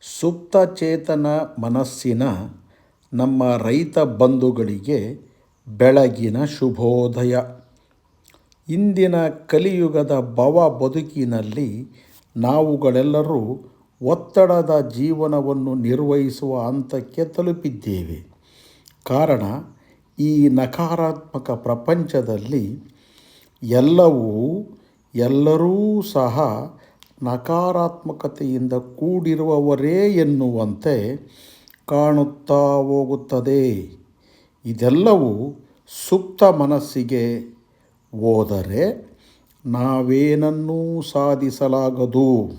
ಸುಪ್ತಚೇತನ ಮನಸ್ಸಿನ ನಮ್ಮ ರೈತ ಬಂಧುಗಳಿಗೆ ಬೆಳಗಿನ ಶುಭೋದಯ. ಇಂದಿನ ಕಲಿಯುಗದ ಭವ ಬದುಕಿನಲ್ಲಿ ನಾವುಗಳೆಲ್ಲರೂ ಒತ್ತಡದ ಜೀವನವನ್ನು ನಿರ್ವಹಿಸುವ ಹಂತಕ್ಕೆ ತಲುಪಿದ್ದೇವೆ. ಕಾರಣ, ಈ ನಕಾರಾತ್ಮಕ ಪ್ರಪಂಚದಲ್ಲಿ ಎಲ್ಲವೂ, ಎಲ್ಲರೂ ಸಹ ನಕಾರಾತ್ಮಕತೆಯಿಂದ ಕೂಡಿರುವವರೇ ಎನ್ನುವಂತೆ ಕಾಣುತ್ತಾ ಹೋಗುತ್ತದೆ. ಇದೆಲ್ಲವೂ ಸುಪ್ತ ಮನಸ್ಸಿಗೆ ಹೋದರೆ ನಾವೇನನ್ನೂ ಸಾಧಿಸಲಾಗದು.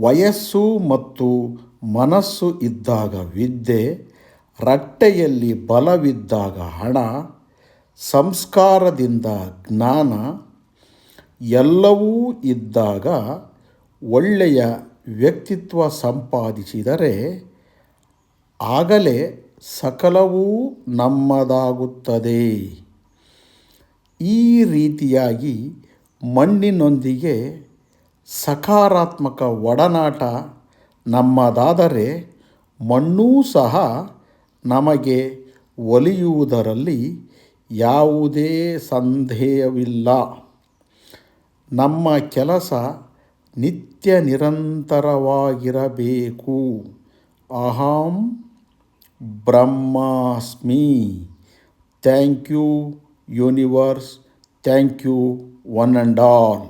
ವಯಸ್ಸು ಮತ್ತು ಮನಸ್ಸು ಇದ್ದಾಗ ವಿದ್ಯೆ ರಟ್ಟೆಯಲ್ಲಿ ಬಲವಿದ್ದಾಗ ಹಣ, ಸಂಸ್ಕಾರದಿಂದ ಜ್ಞಾನ ಎಲ್ಲವೂ ಇದ್ದಾಗ ಒಳ್ಳೆಯ ವ್ಯಕ್ತಿತ್ವ ಸಂಪಾದಿಸಿದರೆ ಆಗಲೇ ಸಕಲವೂ ನಮ್ಮದಾಗುತ್ತದೆ. ಈ ರೀತಿಯಾಗಿ ಮಣ್ಣಿನೊಂದಿಗೆ ಸಕಾರಾತ್ಮಕ ಒಡನಾಟ ನಮ್ಮದಾದರೆ ಮಣ್ಣೂ ಸಹ ನಮಗೆ ಒಲಿಯುವುದರಲ್ಲಿ ಯಾವುದೇ ಸಂದೇಹವಿಲ್ಲ. ನಮ್ಮ ಕೆಲಸ ನಿತ್ಯ ನಿರಂತರವಾಗಿರಬೇಕು. ಅಹಂ ಬ್ರಹ್ಮಾಸ್ಮಿ. Thank you universe. Thank you one and all.